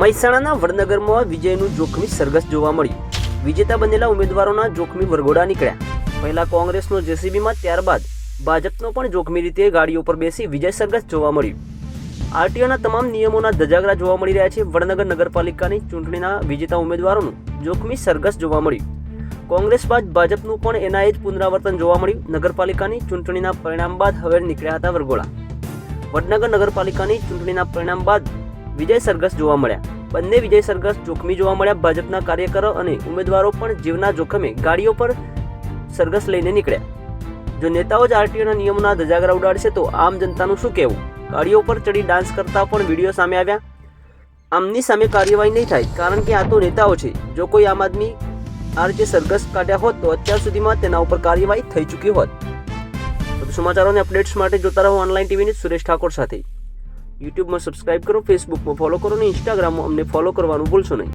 મહેસાણાના વડનગરમાં વિજયનું જોખમી સરઘસ જોવા મળ્યું. વિજેતા બનેલા ઉમેદવારોના જોખમી વરઘોડા નીકળ્યા. પહેલા કોંગ્રેસનો જેસીબીમાં ત્યારબાદ ભાજપનો પણ જોખમી રીતે ગાડીઓ પર બેસી વિજય સરઘસ જોવા મળ્યું. આરટીઓના તમામ નિયમોના ધજાગરા જોવા મળી રહ્યા છે. વડનગર નગરપાલિકાની ચૂંટણીના વિજેતા ઉમેદવારોનું જોખમી સરઘસ જોવા મળ્યું. કોંગ્રેસ બાદ ભાજપનું પણ એના જ પુનરાવર્તન જોવા મળ્યું. નગરપાલિકાની ચૂંટણીના પરિણામ બાદ હવે નીકળ્યા હતા વરઘોડા. વડનગર નગરપાલિકાની ચૂંટણીના પરિણામ બાદ વિજય સરઘસ જોવા મળ્યા. બંને વિજય સરઘસ જોખમી જોવા મળ્યા ભાજપના કાર્યકરો અને ઉમેદવારો પણ જીવના જોખમે ગાડીઓ પર સરઘસ લઈને નીકળ્યા. જો નેતાઓ જ આરટીઓના નિયમોના ધજાગરા ઉડાડશે તો આમ જનતાનું શું કહેવું? ગાડીઓ પર ચડી ડાન્સ કરતા પણ વીડિયો સામે આવ્યા. આમની સામે કાર્યવાહી નહીં થાય, કારણ કે આ તો નેતાઓ છે. જો કોઈ આમ આદમી આ રીતે સરઘસ કાઢ્યા હોત તો અત્યાર સુધીમાં તેના ઉપર કાર્યવાહી થઈ ચૂકી હોત. સમાચારોને અપડેટ્સ માટે જોતા રહો ઓનલાઈન ટીવીની સુરેશ ઠાકોર સાથે. યુટ્યુબમાં સબસ્ક્રાઇબ કરો ફેસબુકમાં ફોલો કરો અને ઇન્સ્ટાગ્રામમાં અમને ફોલો કરવાનું ભૂલશો નહીં.